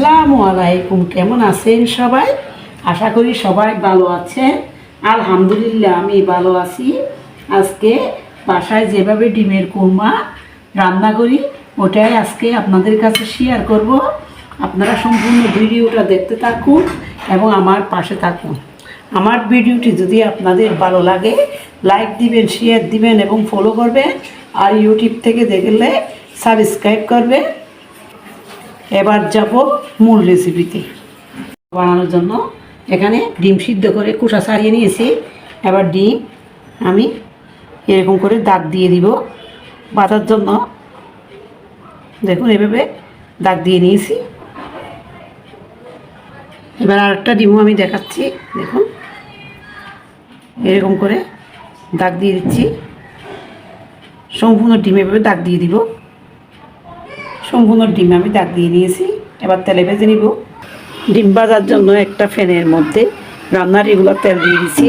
আসসালামু আলাইকুম, কেমন আছেন সবাই? আশা করি সবাই ভালো আছেন। আলহামদুলিল্লাহ, আমি ভালো আছি। আজকে বাসায় যেভাবে ডিমের কুরমা রান্না করি, ওটাই আজকে আপনাদের কাছে শেয়ার করব। আপনারা সম্পূর্ণ ভিডিওটা দেখতে থাকুন এবং আমার পাশে থাকুন। আমার ভিডিওটি যদি আপনাদের ভালো লাগে লাইক দিবেন শেয়ার দিবেন এবং ফলো করবেন, আর ইউটিউব থেকে দেখলে সাবস্ক্রাইব করবেন। এবার যাব মূল রেসিপিতে বানানোর জন্য এখানে ডিম সিদ্ধ করে কুসা ছাড়িয়ে নিয়েছি। এবার ডিম আমি এরকম করে দাগ দিয়ে দিব বাঁধার জন্য। দেখুন, এভাবে দাগ দিয়ে নিয়েছি। এবার আরেকটা ডিমও আমি দেখাচ্ছি। দেখুন, এরকম করে দাগ দিয়ে দিচ্ছি। সম্পূর্ণ ডিম এভাবে দাগ দিয়ে দিব। সম্পূর্ণ ডিম আমি দাগ দিয়ে নিয়েছি। এবার তেলে ভেজে নিব। ডিম ভাজার জন্য একটা ফ্যানের মধ্যে রান্নার রেগুলার তেল দিয়ে দিচ্ছি।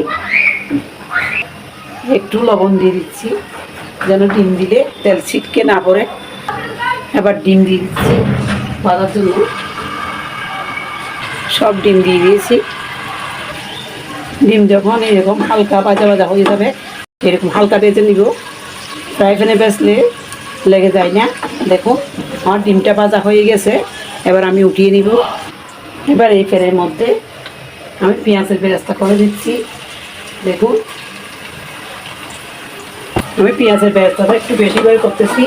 একটু লবণ দিয়ে দিচ্ছি, যেন ডিম দিলে তেল ছিটকে না পড়ে। এবার ডিম দিয়ে দিচ্ছি ভাজার জন্য। সব ডিম দিয়ে দিয়েছি। ডিম যখন এরকম হালকা ভাজা ভাজা হয়ে যাবে, এরকম হালকা ভেজে নিব। ফ্রাই প্যানে বেসলে লেগে যায় না। দেখুন আমার ডিমটা ভাজা হয়ে গেছে, এবার আমি উঠিয়ে নিব। এবার এই ফ্যানের মধ্যে আমি পেঁয়াজের বেরেস্তা করে দিচ্ছি। দেখুন। আমি পেঁয়াজের বেরেস্তাটা একটু বেশি করে করতেছি,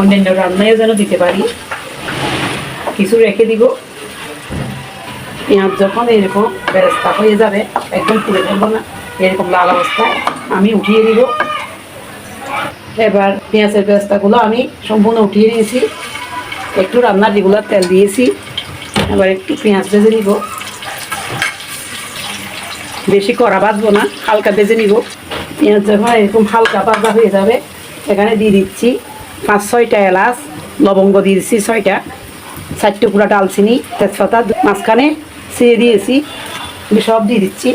অন্যান্য রান্নায় যেন দিতে পারি। কিছু রেখে দিব। পেঁয়াজ যখন এরকম বেরেস্তা হয়ে যাবে, একদম পুড়ে ফেলব না, এরকম লাল অবস্থায় আমি উঠিয়ে দিব। এবার পেঁয়াজের বেরেস্তাগুলো আমি সম্পূর্ণ উঠিয়ে নিয়েছি। একটু রান্নার রেগুলার তেল দিয়েছি। এবার একটু পেঁয়াজ ভেজে নিব। বেশি কড়া বাঁধবো না, হালকা ভেজে নিব। পেঁয়াজ যখন এরকম হালকা ভাজা হয়ে যাবে, এখানে দিয়ে দিচ্ছি পাঁচ, ছয়টা এলাচ, লবঙ্গ দিয়ে দিচ্ছি ছয়টা, চার টুকরা ডালচিনি, তেজপাতা, মাঝখানে ছিঁড়ে দিয়েছি সব দিয়ে দিচ্ছি।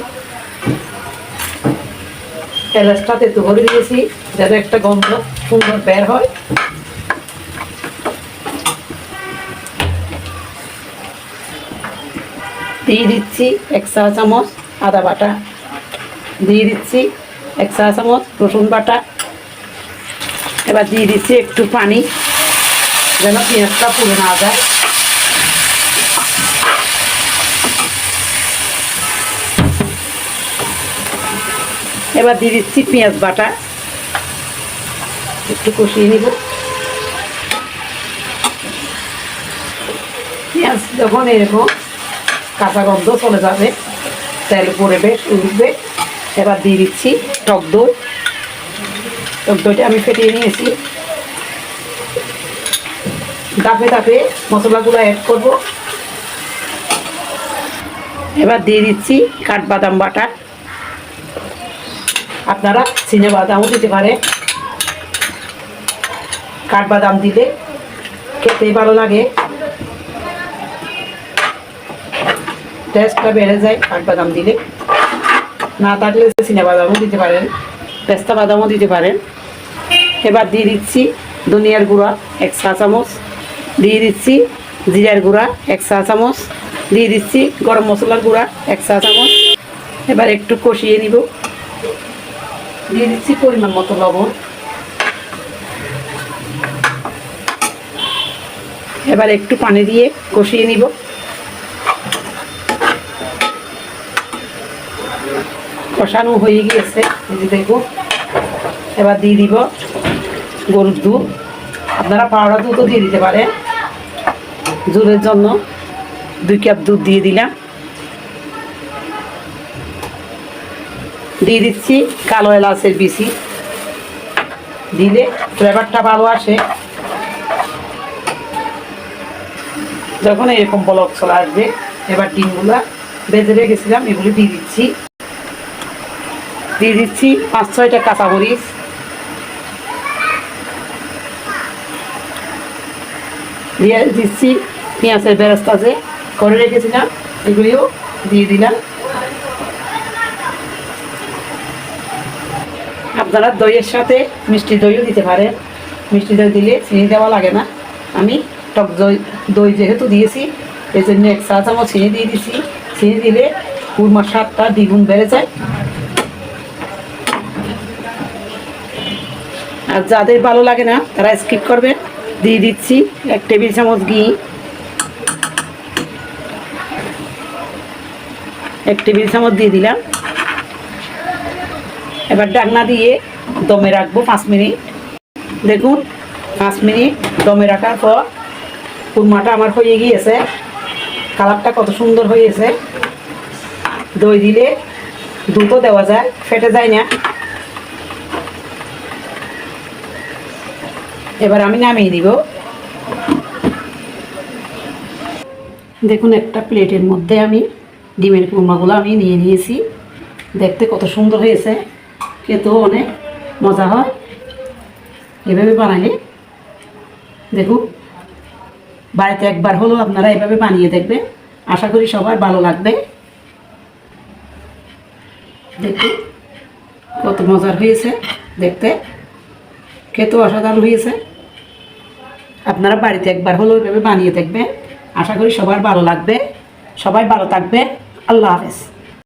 এলাচটা তেতো করে দিয়েছি, যাতে একটা গন্ধ সুন্দর বের হয়। দিয়ে দিচ্ছি এক চা চামচ আদা বাটা। দিয়ে দিচ্ছি এক চা চামচ রসুন বাটা। এবার দিয়ে দিচ্ছি একটু পানি, যেন পেঁয়াজটা পুড়ে না যায়। এবার দিয়ে দিচ্ছি পেঁয়াজ বাটা। একটু কষিয়ে নিব। পেঁয়াজ যখন এরকম কাঁচা গন্ধ চলে যাবে। তেল পড়বে উঠবে। এবার দিয়ে দিচ্ছি টক দই। টক দইটা আমি ফেটিয়ে নিয়েছি। দাপে দাপে মশলাগুলো অ্যাড করব। এবার দিয়ে দিচ্ছি কাঠবাদাম বাটার আপনারা চিনে বাদামও দিতে পারে কাঠবাদাম দিলে খেতে ভালো লাগে। টেস্টটা বেড়ে যায়, কাঠবাদাম দিলে। না থাকলে চিনে বাদামও দিতে পারেন। পেস্তা বাদামও দিতে পারেন। এবার দিয়ে দিচ্ছি ধনিয়ার গুঁড়া, এক চা চামচ। দিয়ে দিচ্ছি জিরার গুঁড়া, এক চা চামচ। দিয়ে দিচ্ছি গরম মশলার গুঁড়া, এক চা চামচ। এবার একটু কষিয়ে নিব। দিয়ে দিচ্ছি পরিমাণ মতো লবণ। এবার একটু পানি দিয়ে কষিয়ে নিব। কষানো হয়ে গিয়েছে। এই যে দেখুন এবার দিয়ে দিব গরুর দুধ। আপনারা পাউডার দুধও দিয়ে দিতে পারেন। জোরের জন্য দুই কাপ দুধ দিয়ে দিলাম। দিয়ে দিচ্ছি কালো এলাচের বিচি। দিলে ফ্লেভারটা ভালো আসে। যখন এরকম বলক চলে আসবে, এবার ডিমগুলো বেজে রেখেছিলাম, এগুলি দিয়ে দিচ্ছি। দিয়ে দিচ্ছি পাঁচ, ছয়টা কাঁচামরিচ। দিয়ে দিচ্ছি পেঁয়াজের বেরস্তা যে করে রেখেছিলাম, এগুলিও দিয়ে দিলাম। আপনারা দইয়ের সাথে মিষ্টি দইও দিতে পারেন। মিষ্টি দই দিলে চিনি দেওয়া লাগে না। আমি টক দই দই যেহেতু দিয়েছি এই জন্য এক চা চামচ চিনি দিয়ে দিছি। চিনি দিলে কুরমার স্বাদটা দ্বিগুণ বেড়ে যায়। আর যাদের ভালো লাগে না, তারা স্কিপ করবে। দিয়ে দিচ্ছি এক টেবিল চামচ ঘি। এক টেবিল চামচ দিয়ে দিলাম। এবার ডাকনা দিয়ে দমে রাখব পাঁচ মিনিট। দেখুন, পাঁচ মিনিট দমে রাখার পর কুরমাটা আমার হয়ে গিয়েছে। কালারটা কত সুন্দর হয়েছে দই দিলে দুটো দেওয়া যায়, ফেটে যায় না। এবার আমি নামিয়ে দিব। দেখুন একটা প্লেটের মধ্যে আমি ডিমের কুরমাগুলো আমি নিয়ে নিয়েছি। দেখতে কত সুন্দর হয়েছে। খেতেও অনেক মজা হয়। এভাবে বানালে, দেখুন, বাড়িতে একবার হলেও আপনারা এভাবে বানিয়ে দেখবেন। আশা করি সবার ভালো লাগবে। দেখুন, কত মজার হয়েছে। দেখতে, খেতেও অসাধারণ হয়েছে। আপনারা বাড়িতে একবার হলো এভাবে বানিয়ে দেখবেন। আশা করি সবার ভালো লাগবে। সবাই ভালো থাকবে আল্লাহ হাফেজ।